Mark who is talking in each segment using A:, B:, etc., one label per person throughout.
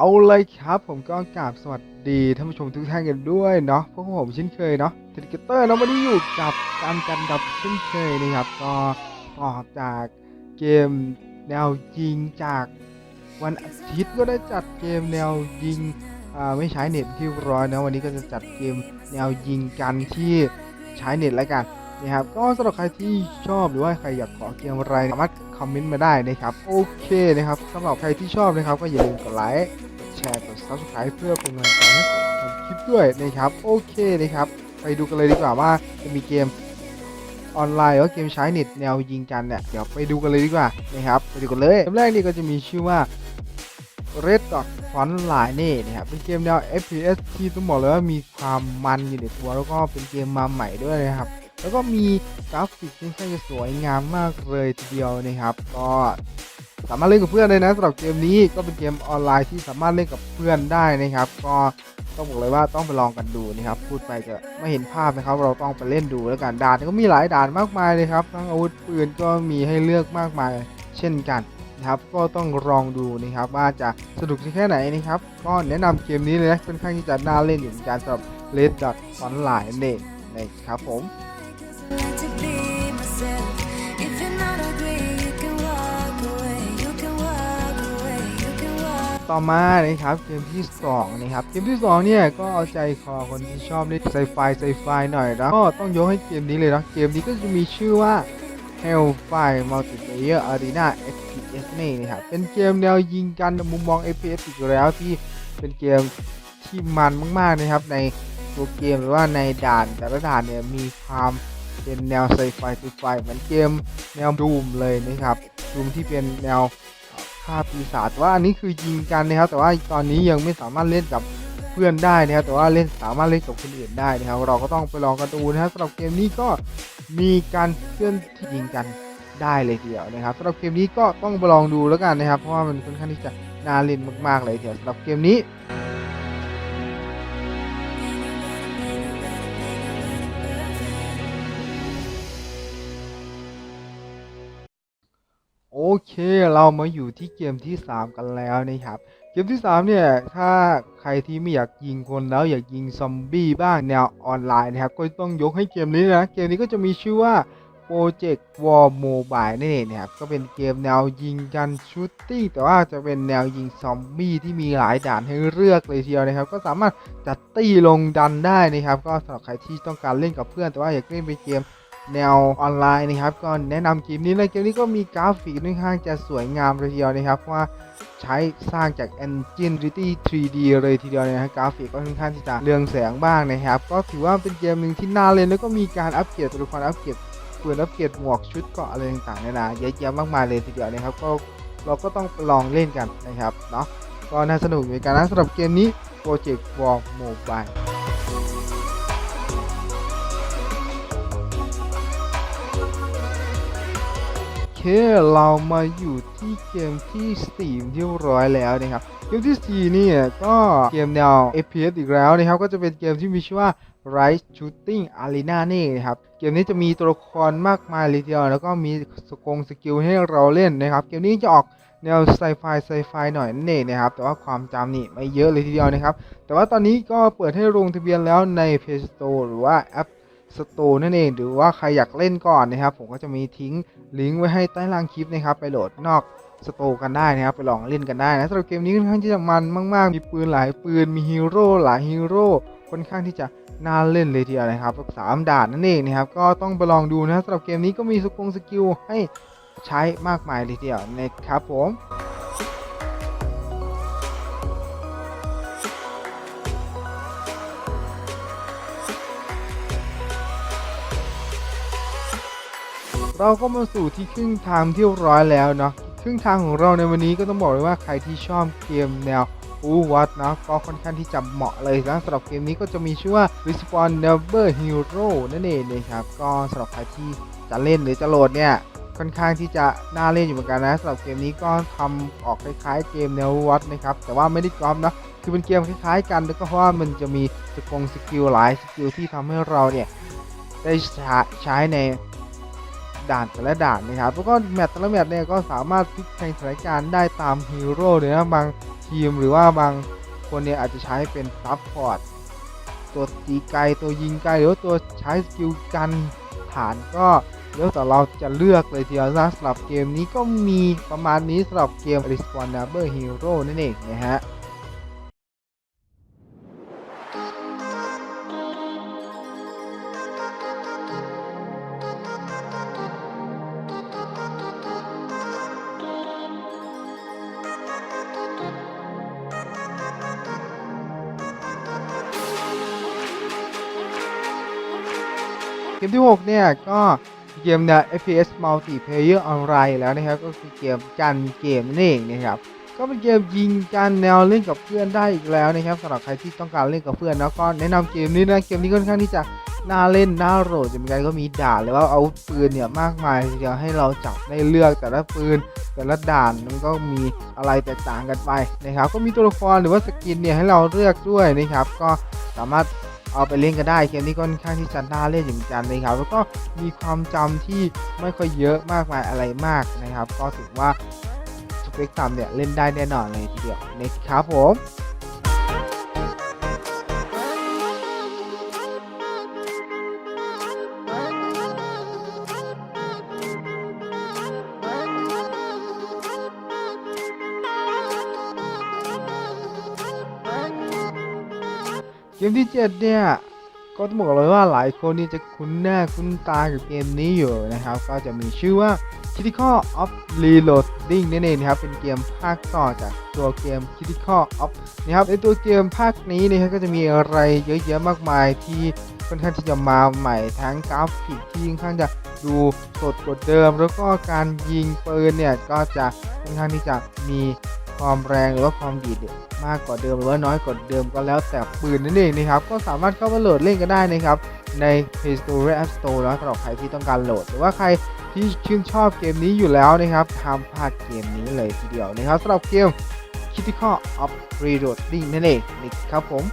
A: เอาเลยครับผมก็กราบสวัสดีท่านผู้ชมทุกท่านกันด้วยเนาะพวกผมเช่นเคยเนาะเทรดเกเตอร์เนาะวันนี้อยู่กับการกันดับเช่นเคยนะครับก็ต่อจากเกมแนวยิงจากวันอาทิตย์ก็ได้จัดเกมแนวยิงอ่าไม่ใช้เน็ตที่ร้อยนะวันนี้ก็จะจัดเกมแนวยิงกันที่ใช้เน็ตแล้วกันนะครับก็สำหรับใครที่ชอบหรือว่าใครอยากขอเกมอะไรสามารถคอมเมนต์มาได้นะครับโอเคนะครับสำหรับใครที่ชอบนะครับก็อย่าลืมกดไลค์ แชร์กด subscribe เพื่อเป็นกำลังใจให้ผมทำคลิปด้วยนะครับ โอเคนะครับ ไปดูกันเลยดีกว่าว่าจะมีเกมออนไลน์ว่าเกมใช้เน็ตแนวยิงกันเนี่ยเดี๋ยวไปดูกันเลยดีกว่านะครับไปดูกันเลยเกมแรกนี่ก็จะมีชื่อว่า Red Dot Frontline นี่นะครับเป็นเกมแนว FPS ที่ต้องบอกเลยว่ามีความมันอยู่ในตัวแล้วก็เป็นเกมมาใหม่ด้วยนะครับ แล้วก็มีกราฟิกที่ค่อนข้างจะสวยงามมากเลยทีเดียวนะครับ ก็ สามารถเล่นกับเพื่อนเลยนะสำหรับเกมนี้ก็เป็นเกมออนไลน์ที่สามารถเล่นกับเพื่อนได้นะครับ ก็ต้องบอกเลยว่าต้องไปลองกันดูนะครับพูดไปจะไม่เห็นภาพนะครับ เราต้องไปเล่นดูแล้วกันด่านก็มีหลายด่านมากมายเลยครับทั้งอาวุธปืนก็มีให้เลือกมากมายเช่นกันนะครับก็ต้องลองดูนะครับว่าจะสนุกแค่ไหนนะครับ ก็แนะนำเกมนี้เลยนะค่อนข้างที่จะน่าเล่นอยู่เหมือนกันสำหรับ Red Dot Online นั่นเองนะครับผม
B: to be myself.
A: ต่อมานะครับเกมที่2นะครับเกมที่2เนี่ยก็เอาใจคอคนที่ชอบเล่นไซไฟไซไฟหน่อยนะก็ต้องยกให้เกมนี้เลยนะเกมนี้ก็จะมีชื่อว่า Hellfire Multiplayer Arena FPS นี่นะครับเป็นเกมแนวยิงกันมุมมอง FPS อีกแล้วที่เป็นเกมที่มันมากๆนะครับในตัวเกมหรือว่าในด่านแต่ละด่านเนี่ยมีความเป็นแนวไซไฟไซไฟเหมือนเกมแนวดูมเลยนะครับดูมที่เป็นแนว ฆ่าปีศาจว่าอันนี้คือยิงกันนะครับ แต่ว่าตอนนี้ยังไม่สามารถเล่นกับเพื่อนได้นะครับ แต่ว่าเล่นสามารถเล่นกับคนอื่นได้นะครับ เราก็ต้องไปลองกันดูนะครับสำหรับเกมนี้ก็มีการเคลื่อนที่ยิงกันได้เลยทีเดียวนะครับสำหรับเกมนี้ก็ต้องไปลองดูแล้วกันนะครับ เพราะว่ามันค่อนข้างที่จะน่าเล่นมากๆเลยทีเดียวสำหรับเกมนี้ โอเค เรามาอยู่ที่เกมที่ 3 กันแล้วนะครับ เกมที่ 3 เนี่ย ถ้าใครที่ไม่อยากยิงคนแล้วอยากยิงซอมบี้บ้างแนวออนไลน์นะครับ ก็ต้องยกให้เกมนี้นะ เกมนี้ก็จะมีชื่อว่า Project War Mobile นั่นเองนะครับ ก็เป็นเกมแนวยิงกันชูตติ้งแต่ว่าจะเป็นแนวยิงซอมบี้ที่มีหลายด่านให้เลือกเลยทีเดียวนะครับ ก็สามารถจัดตี้ลงดันได้นะครับ ก็สำหรับใครที่ต้องการเล่นกับเพื่อนแต่ว่าอยากเล่นเป็นเกม แนวออนไลน์นะครับ ก็แนะนำเกมนี้เลยเกมนี้ก็มีกราฟิกค่อนข้างจะสวยงามเลยทีเดียวนะครับเพราะว่าใช้สร้างจาก Engine Unity 3D เลยทีเดียวนะครับกราฟิกก็ค่อนข้างที่จะเรืองแสงบ้างนะครับ ก็ถือว่าเป็นเกมหนึ่งที่น่าเล่นแล้วก็มีการอัปเกรดตัวละครอัปเกรดปืนอัปเกรดหมวกชุดเกาะอะไรต่างๆนานาเยอะแยะมากมายเลยทีเดียวนะครับก็เราก็ต้องลองเล่นกันนะครับเนาะก็น่าสนุกเหมือนกันนะสำหรับเกมนี้ Project War Mobile เคเรามาอยู่ที่เกมที่4ที่เรียบร้อยแล้วนะครับ เกมที่4เนี่ก็เกมแนว FPS อีกแล้วนะครับ ก็จะเป็นเกมที่มีชื่อว่า Rise Shooting Arena นี่นะครับ เกมนี้จะมีตัวละครมากมายเลยทีเดียวแล้วก็มีสกงสกิลให้เราเล่นนะครับ เกมนี้จะออกแนวไซไฟไซไฟหน่อยนั่นเองนะครับ แต่ว่าความจำนี่ไม่เยอะเลยทีเดียวนะครับ แต่ว่าตอนนี้ก็เปิดให้ลงทะเบียนแล้วใน Play Store หรือว่าแอป สโตร์นั่นเอง หรือว่าใครอยากเล่นก่อนนะครับ ผมก็จะมีทิ้งลิงก์ไว้ให้ใต้ล่างคลิปนะครับไปโหลดนอกสโตร์กันได้นะครับไปลองเล่นกันได้นะสำหรับเกมนี้ค่อนข้างที่จะมันมากๆ มีปืนหลายปืนมีฮีโร่หลายฮีโร่ค่อนข้างที่จะน่าเล่นเลยทีเดียวนะครับสามด่านนั่นเองนะครับก็ต้องไปลองดูนะสำหรับเกมนี้ก็มีสกงสกิลให้ใช้มากมายเลยทีเดียวนะครับผม เราก็มาสู่ที่ครึ่งทางที่ร้อยแล้วเนาะครึ่งทางของเราในวันนี้ก็ต้องบอกเลยว่าใครที่ชอบเกมแนวอูวัตนะก็ค่อนข้างที่จะเหมาะเลยนะสำหรับเกมนี้ก็จะมีชื่อว่า Respawn Never Hero นั่นเองนะครับ ก็สำหรับใครที่จะเล่นหรือจะโหลดเนี่ยค่อนข้างที่จะน่าเล่นอยู่เหมือนกันนะสำหรับเกมนี้ก็ทำออกคล้ายๆ เกมแนววัตนะครับแต่ว่าไม่ได้กรอบนะคือเป็นเกมคล้ายๆ กันแล้วก็เพราะว่ามันจะมีสกงสกิลหลายสกิลที่ทำให้เราเนี่ยได้ใช้ใช้ใน ด่านแต่ละด่านนะครับแล้วก็แมตช์แต่ละแมตช์เนี่ยก็สามารถพลิกแพลงสถานการณ์ได้ตามฮีโร่เลยนะบางทีมหรือว่าบางคนเนี่ยอาจจะใช้เป็นซับพอร์ตตัวตีไกลตัวยิงไกลหรือว่าตัวใช้สกิลกันฐานก็แล้วแต่เราจะเลือกเลยทีเดียวนะสำหรับเกมนี้ก็มีประมาณนี้สำหรับเกม Respawnable Hero นั่นเองนะฮะ มที่ 6 เนี่ย ก็เกมเนี่ย FPS Multiplayer Online แล้วนะครับ ก็คือเกมกันเกมนั่นเองนะครับก็เป็นเกมยิงกันแนวเล่นกับเพื่อนได้อีกแล้วนะครับสำหรับใครที่ต้องการเล่นกับเพื่อนแล้วก็แนะนำเกมนี้นะเกมนี้ค่อนข้างที่จะน่าเล่นน่าโหลดจะมีการก็มีด่านหรือว่าอาวุธปืนเนี่ยมากมายทีเดียวให้เราจับได้เลือกแต่ละปืนแต่ละด่านมันก็มีอะไรแตกต่างกันไปนะครับ ก็มีตัวละครหรือว่าสกินเนี่ยให้เราเลือกด้วยนะครับ ก็สามารถ เอาไปเล่นกันได้เกมนี้ค่อนข้างที่จะน่าเล่นอยู่เหมือนกันนะครับแล้วก็มีความจำที่ไม่ค่อยเยอะมากมายอะไรมากนะครับ ก็ถือว่าสเปกตรัมเนี่ยเล่นได้แน่นอนเลยทีเดียวนะครับผม เกมที่7เนี่ยก็ต้องบอกเลยว่าหลายคนนี่จะคุ้นหน้าคุ้นตากับเกมนี้อยู่นะครับ ก็จะมีชื่อว่า Critical of Reloading นั่นเองนะครับ เป็นเกมภาคต่อจากตัวเกม Critical of นะครับในตัวเกมภาคนี้นะครับก็จะมีอะไรเยอะแยะมากมายที่ค่อนข้างที่จะมาใหม่ทั้งกราฟิกที่ค่อนข้างจะดูสดกว่าเดิม แล้วก็การยิงปืนเนี่ยก็จะค่อนข้างที่จะมี ความแรงหรือว่าความดีดมากกว่าเดิมหรือว่าน้อยกว่าเดิมก็แล้วแต่ปืนนั่นเองนะครับก็สามารถเข้ามาโหลดเล่นกันได้นะครับใน Play Store และ App Store แล้วสำหรับใครที่ต้องการโหลด หรือว่าใครที่ชื่นชอบเกมนี้อยู่แล้วนะครับห้ามพลาดเกมนี้เลยทีเดียวนะครับสำหรับเกม Critical of Reloading นั่นเองนะครับผม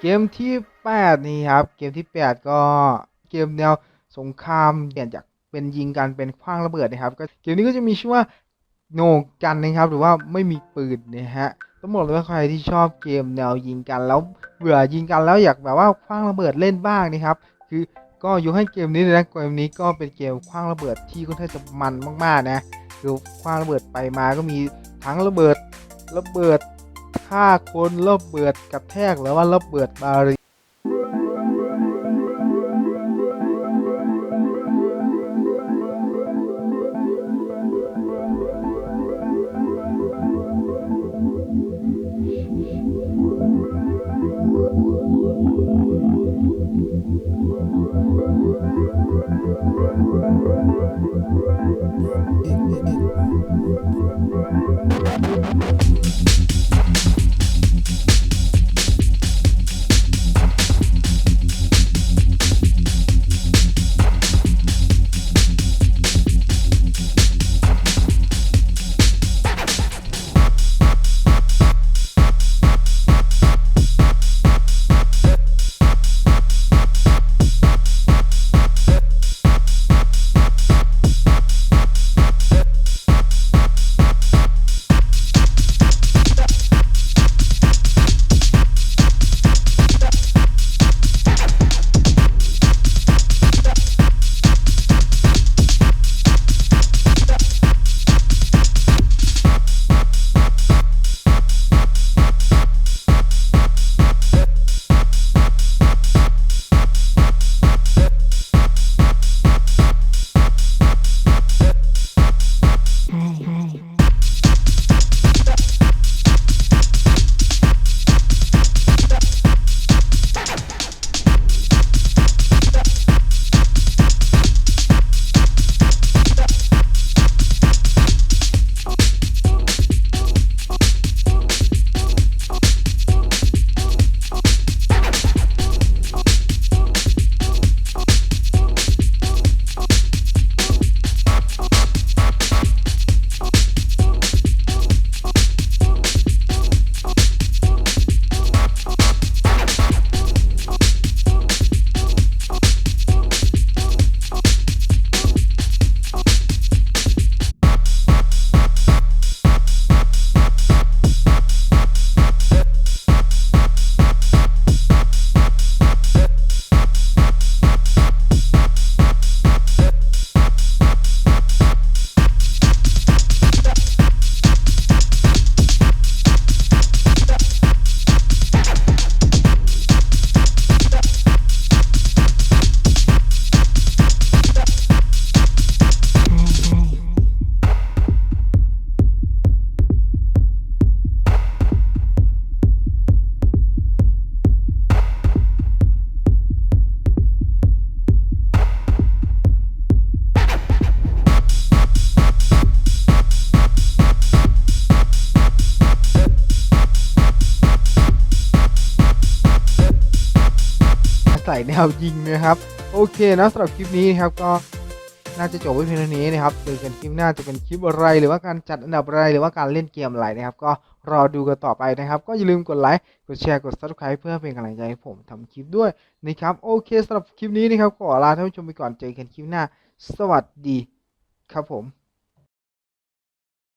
A: เกมที่ 8 นี่ครับ เกมที่ 8 ก็เกมแนวสงครามเปลี่ยนจากเป็นยิงกันเป็นคว้างระเบิดนะครับก็เกมนี้ก็จะมีชื่อว่าโนกันนะครับ หรือว่าไม่มีปืนนะฮะต้องบอกเลยว่าใครที่ชอบเกมแนวยิงกันแล้วเบื่อยิงกันแล้วอยากแบบว่าคว้างระเบิดเล่นบ้างนะครับ คือก็ยกให้เกมนี้เลยนะเกมนี้ก็เป็นเกมคว้างระเบิดที่ค่อนข้างจะมันมากๆนะคือคว้างระเบิดไปมาก็มีทั้งระเบิดระเบิด ฆ่าคนระเบิดกระแทกหรือว่าระเบิดบารี ส่แนวยิงนะครับ โอเคนะสำหรับคลิปนี้นะครับก็น่าจะจบไว้เพียงเท่านี้นะครับเจอกันคลิปหน้าจะเป็นคลิปอะไร หรือว่าการจัดอันดับอะไร หรือว่าการเล่นเกมอะไรนะครับ ก็รอดูกันต่อไปนะครับ ก็อย่าลืมกดไลค์ กดแชร์ กด subscribe เพื่อเป็นกำลังใจให้ผมทำคลิปด้วยนะครับ โอเคสำหรับคลิปนี้นะครับขอลาท่านผู้ชมไปก่อน เจอกันคลิปหน้า สวัสดีครับผม